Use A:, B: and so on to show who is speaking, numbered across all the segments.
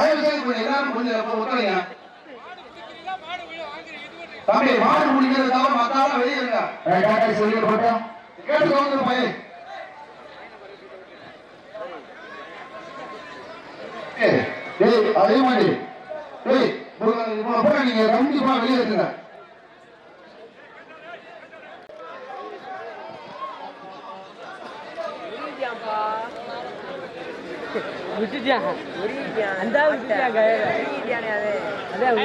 A: தயவு செய்து எல்லாரும் கொஞ்சம் ஒத்துழைங்க தம்பி மாடு முடிக்கிறது தவிர மத்தாலும் வெளியிருங்க கேட்டு வந்து பையன். ஏய், அதே மாதிரி. ஏய் பேரை நீங்க கண்டிப்பா வெளியே இருக்குங்க
B: விட்டுட்டான் அந்த விட்டுட்டாங்க அதான்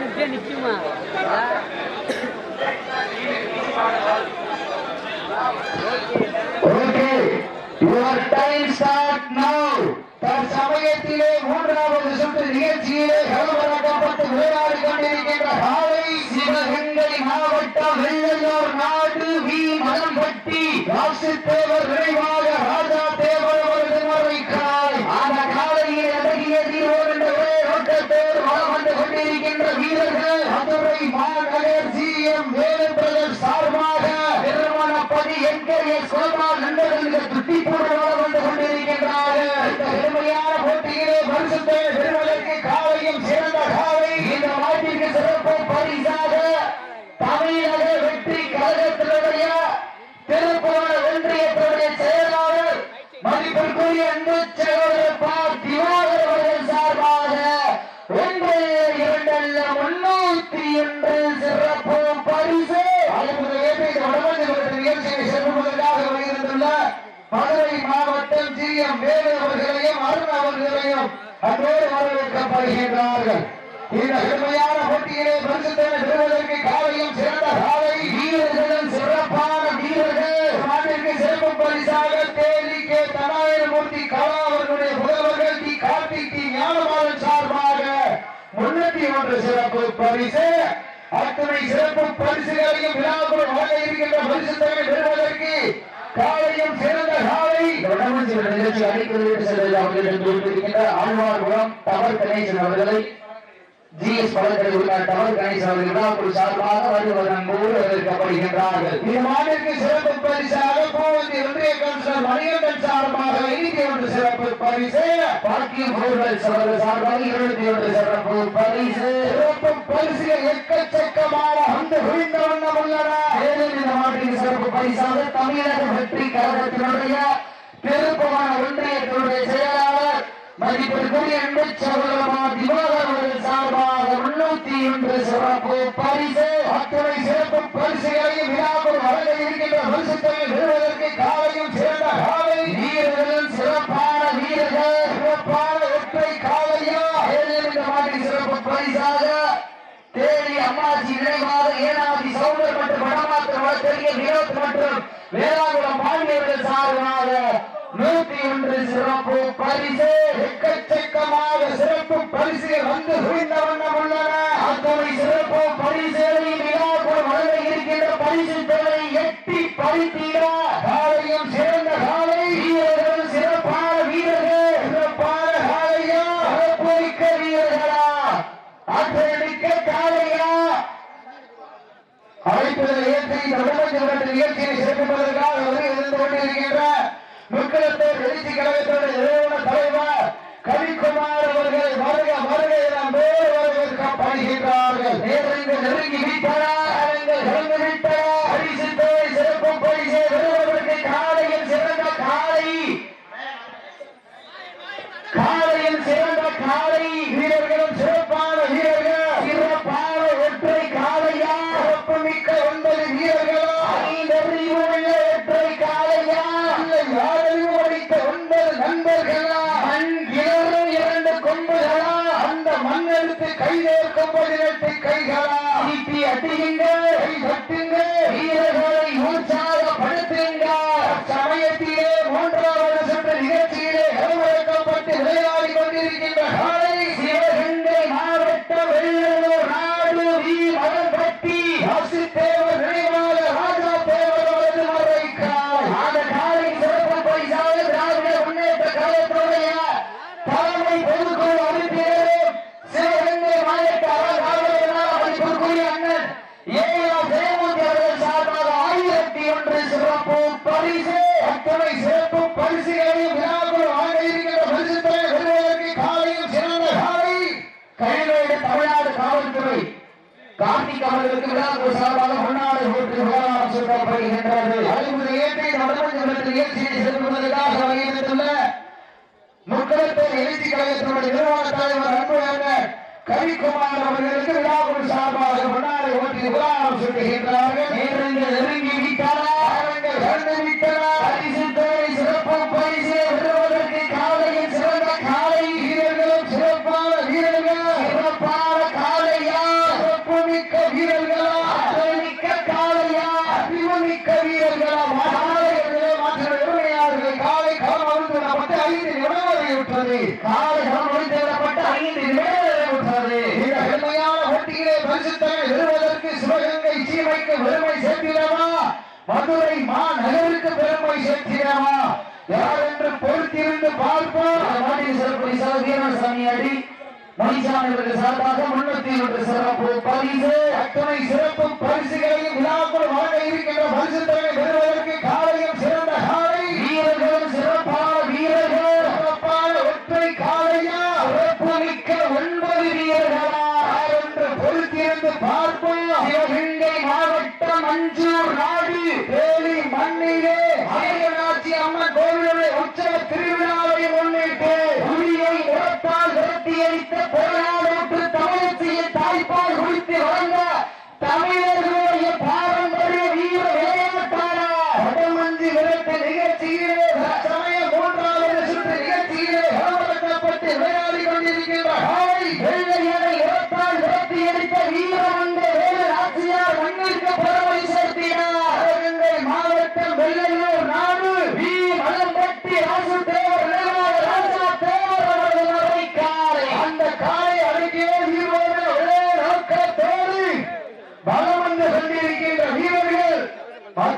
B: நிற்க நிற்குமா
C: okay. Your time start now தற்சமயத்திலே மூன்றாவது சுற்று நிகழ்ச்சியிலே கலவரக்கப்பட்டு விளையாடி கொண்டிருக்கின்ற காலை சிவகங்கை மாவட்டம் வெள்ளையூர் நாடு வி. மதம்பட்டி. ராசித்தேவர் நினைவாக வேலை அவர்களையும் அன்போடு வரவேற்கப்படுகின்றார்கள். இந்த பெருமையான போட்டியிலே பரிசுத்தனை பெறுவதற்கு காலையும் சிறந்த காலை. வீரர்களும் சிறப்பான வீரர்கள். நாட்டிற்கு சிறப்பு பரிசாக தேதி கே. தனாயிரமூர்த்தி கலா அவர்களுடைய புதல்வர்கள் டி. கார்த்திக் டி. ஞானபாலன் சார்பாக முன்னூத்தி ஒன்று சிறப்பு பரிசு. அத்தனை சிறப்பு பரிசுகளையும் விழாக்குள் வழங்க இருக்கின்ற பரிசுத்தனை பெறுவதற்கு காலையும் சிறந்த காலை வடமஞ்சி நிகழ்ச்சி அழைப்பது செல்வது அவர்களிடம் இருக்கின்ற ஆழ்வார்புரம் டவர் கணேசன் அவர்களை ஜிஎஸ் பழக்கடை உள்ள டவர் கணேசன் அவர்கள் விழாக்குழு சார்பாக வருவதன் அன்போடு வரவேற்கப்படுகின்றார்கள். இந்த மாநிலக்கு சிறப்பு பரிசாக கோவந்தி ஒன்றிய கவுன்சிலர் மணிகண்டன் சார்பாக இருபத்தி ஒன்று சிறப்பு பரிசு. பாக்கியம் அவர்கள் அவர்கள் சார்பாக இருபத்தி ஒன்று சிறப்பு பரிசு. சிறப்பு பரிசுகள் எக்கச்சக்கமான அந்த குவிந்த வண்ணம் உள்ளன. மேலும் இந்த மாட்டின் சிறப்பு பரிசாக தமிழக வெற்றி கழகத்தினுடைய மதிப்பிற்குரிய அன்பு சகோதரமா திவாகர் சார்பாக முன்னூத்தி ஒன்று சிறப்பு பரிசு. அத்துணை சிறப்பு பரிசுகளையும் விழாக்குள் வழங்க இருக்கின்ற பரிசுத்தலை பெறுவதற்கு காலையும் சிறந்த காலை. வீரர்கள் சிறப்பான வீரர்கள். சிறப்பான ஒற்றை காலையா? இந்த மாதிரி சிறப்பு பரிசாக? அம்மாஜி நினைவாக ஏனாதி சௌந்தர் மற்றும் வடமாத்திர வழக்கறிஞர் வினோத் மற்றும் வேளாங்குளம் பாண்டியர்கள் சார்பாக சிறப்பு பரிசு எக்கச்சக்கமாக சிறப்பு பரிசு வந்து குவிந்த வண்ணம் உள்ளன. அத்தனை சிறப்பு பரிசு விழாக்குள் வழங்க இருக்கின்ற பரிசு தொகை எட்டி பறித்திட அவர்களுக்கு சார்பாக முன்னாடி போட்டு விவகாரம் சொல்லப்படுகின்றது அறிவுரை ஏற்றி நடமஞ்ச நிகழ்ச்சியை செலுத்துவதற்காக வகையிட்டுள்ள முக்கலத்தை எழுதி கழகத்தினுடைய நிர்வாக தலைவர் அன்புள்ள கவிக்குமார் அவர்களுக்கு விழாக்குழு சார்பாக முன்னாடி ஓட்டி விவகாரம் சொல்லுகின்றார்கள் நெருங்கி நிமிடங்களை விட்டது காலை களம் அழுத்தப்பட்டு ஐந்து நிமிடங்களை விட்டது இந்த பெருமையான போட்டியிலே பரிசுத்தனை பெறுவதற்கு சிவகங்கை சீமைக்கு பெருமை சேர்த்திடவா மதுரை மாநகருக்கு பெருமை சேர்த்திடவா யார் என்று பொறுத்திருந்து பார்ப்போம். மாநில சிறப்பு வீரசாமி அடி. மணிசாமி அவர்கள் சார்பாக முன்னூத்தி ஒன்று சிறப்பு பரிசு. அத்தனை சிறப்பு பரிசுகளையும்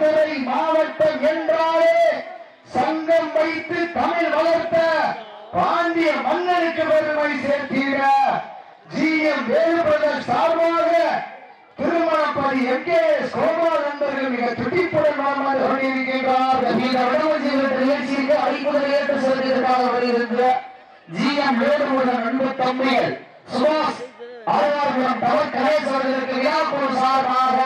C: மதுரை மாவட்டம் என்றாலே சங்கம் வைத்து தமிழ் வளர்த்த பாண்டிய மன்னனுக்கு பெருமை சேர்த்தீர. ஜி எம் வேலுபிரதர் சார்பாக திருமணப்படி எம் கே எஸ் நண்பர்கள் மிக துடிப்புடன் மனமாக கொண்டிருக்கின்றார்கள் இந்த விடுதலை நிகழ்ச்சிக்கு அழைப்புதல் ஏற்று செல்வதற்காக வருகின்ற ஜி எம் வேலுபதர் அன்பு தம்பிகள் சுபாஷ் ஆழ்வார்குளம் தவ கணேஸ்வரர்களுக்கு விழாக்குழு சார்பாக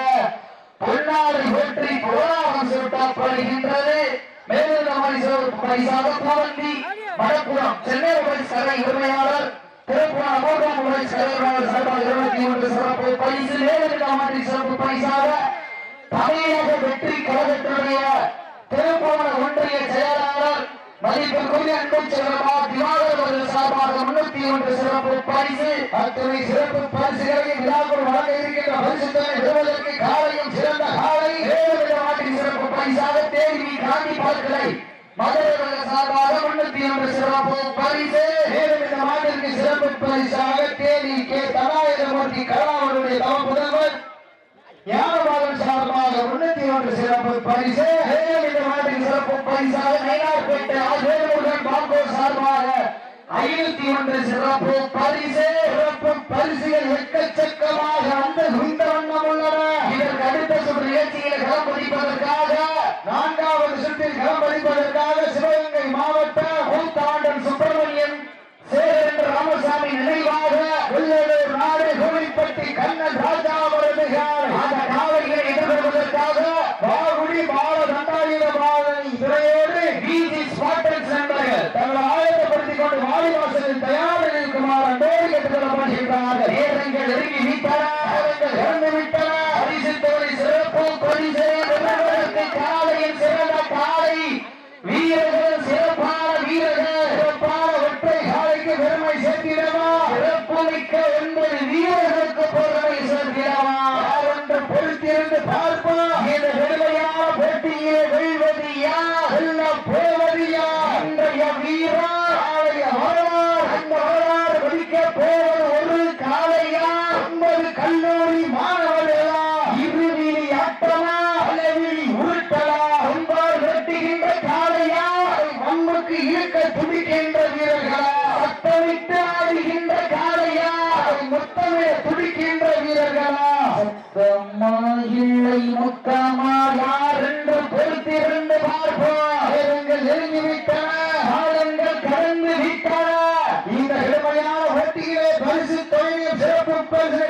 C: பொன்னாடை போற்றி புகழாரம் சூட்டப்படுகின்றது மேலும் பரிசாக மடப்புறம் சென்னை போலீஸ் கடை உரிமையாளர் திருப்புறம் அமோகம் போலீஸ் கலைவாளர் சார்பாக இருபத்தி ஒன்று சிறப்பு பரிசு நேரடி சிறப்பு பரிசாக தமிழக வெற்றி கழகத்தினுடைய ஒன்றிய செயலாளர் மதிப்பிற்குரிய அன்பு செல்வமா திவாகர் அவர்கள் சார்பாக முன்னூத்தி ஒன்று சிறப்பு பரிசு அத்தனை சிறப்பு பரிசுகளையும் விழாக்குள் வழங்க இருக்கின்ற பரிசுத்தனை பெறுவதற்கு காலையும் சிறந்த காலை நாட்டின் சிறப்பு பரிசாக தேவி காந்தி மதுரை அவர்கள் சார்பாக முன்னூத்தி ஒன்று சிறப்பு பரிசு இந்த சிறப்பு பரிசாக தேவி கே. தலாயுதமூர்த்தி தவ சார்பாக முன்னூத்தி ஒன்று சிறப்பு பரிசு இந்த சிறப்பு பரிசாக சார்பாக ஐநூத்தி ஒன்று சிறப்பு பரிசு சிறப்பு பரிசுகள் எக்கச்சக்கமாக அந்த குந்த வண்ணம் உள்ளன. இதற்கு அடுத்த சுற்று நிகழ்ச்சியில் களம் பதிப்பதற்காக நான்காவது சுற்றில் களம் பதிப்பதற்காக சிவகங்கை மாவட்டம் கூத்தாண்டன் சுப்பிரமணியன் சேரன் ராமசாமி நினைவாக வெள்ளலூர் நாடு கோவில்பட்டி கண்ணன் ராஜா அவரது காலை. அந்த காலைகளை எதிர்கொள்வதற்காக வாகுடி பால தண்டாயுத பாலனை துறையோடு பிஜி ஸ்பாட்டன்ஸ் நண்பர்கள் தங்களை ஆயத்தப்படுத்திக் கொண்டு வாடிவாசலில் தயாரில் இருக்குமாறு அன்போடு கேட்டுக்கொள்ளப்படுகின்றார்கள் நேரங்கள் நெருங்கி விட்டன நேரங்கள் இறந்து விட்டன பரிசு தொகை சிறப்பு பரிசை பெறுவதற்கு காலையில் சிறந்த காலை வீரர்கள் சிறப்பான வீரர்கள் சிறப்பான ஒற்றை காலைக்கு பெருமை சேர்த்திடவா அமெரிக்கா மிக்க ஒன்பது தொடங்கி விட்டன காலங்கள் கடந்து விட்டன இந்த கடுமையான போட்டியிலே பரிசு தொழில் சிறப்பு பரிசு